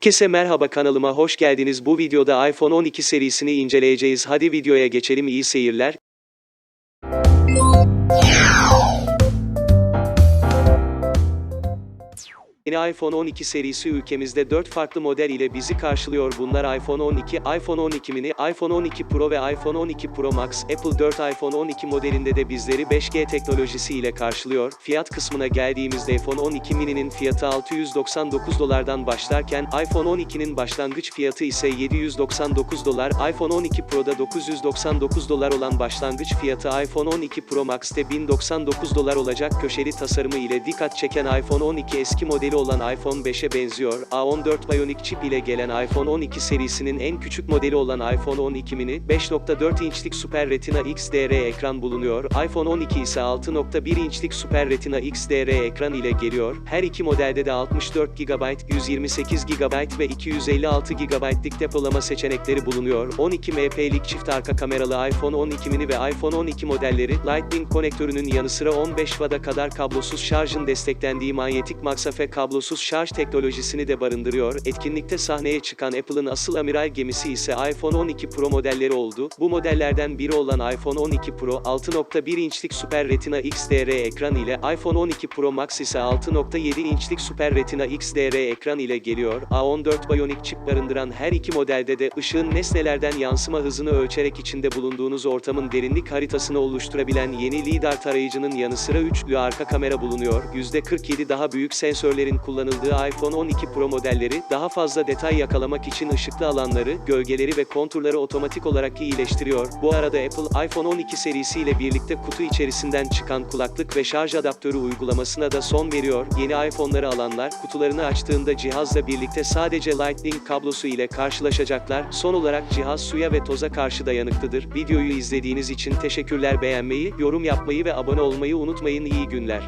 Herkese merhaba kanalıma hoş geldiniz. Bu videoda iPhone 12 serisini inceleyeceğiz. Hadi videoya geçelim. İyi seyirler. Yeni iPhone 12 serisi ülkemizde 4 farklı model ile bizi karşılıyor. Bunlar iPhone 12, iPhone 12 mini, iPhone 12 Pro ve iPhone 12 Pro Max. Apple 4 iPhone 12 modelinde de bizleri 5G teknolojisi ile karşılıyor. Fiyat kısmına geldiğimizde iPhone 12 mini'nin fiyatı 699 dolardan başlarken iPhone 12'nin başlangıç fiyatı ise 799 dolar. iPhone 12 Pro'da 999 dolar olan başlangıç fiyatı iPhone 12 Pro Max'te 1099 dolar olacak. Köşeli tasarımı ile dikkat çeken iPhone 12 eski modeli olan iPhone 5'e benziyor. A14 Bionic çip ile gelen iPhone 12 serisinin en küçük modeli olan iPhone 12 mini, 5.4 inçlik Super Retina XDR ekran bulunuyor. iPhone 12 ise 6.1 inçlik Super Retina XDR ekran ile geliyor. Her iki modelde de 64 GB, 128 GB ve 256 GB'lik depolama seçenekleri bulunuyor. 12 MP'lik çift arka kameralı iPhone 12 mini ve iPhone 12 modelleri, Lightning konektörünün yanı sıra 15 Watt'a kadar kablosuz şarjın desteklendiği manyetik MagSafe kablosuz şarj teknolojisini de barındırıyor. Etkinlikte sahneye çıkan Apple'ın asıl amiral gemisi ise iPhone 12 Pro modelleri oldu. Bu modellerden biri olan iPhone 12 Pro, 6.1 inçlik Super Retina XDR ekran ile, iPhone 12 Pro Max ise 6.7 inçlik Super Retina XDR ekran ile geliyor. A14 Bionic çip barındıran her iki modelde de ışığın nesnelerden yansıma hızını ölçerek içinde bulunduğunuz ortamın derinlik haritasını oluşturabilen yeni LiDAR tarayıcının yanı sıra üçlü arka kamera bulunuyor. %47 daha büyük sensörlerin kullanıldığı iPhone 12 Pro modelleri, daha fazla detay yakalamak için ışıklı alanları, gölgeleri ve konturları otomatik olarak iyileştiriyor. Bu arada Apple, iPhone 12 serisiyle birlikte kutu içerisinden çıkan kulaklık ve şarj adaptörü uygulamasına da son veriyor. Yeni iPhone'ları alanlar, kutularını açtığında cihazla birlikte sadece Lightning kablosu ile karşılaşacaklar. Son olarak cihaz suya ve toza karşı dayanıklıdır. Videoyu izlediğiniz için teşekkürler beğenmeyi, yorum yapmayı ve abone olmayı unutmayın iyi günler.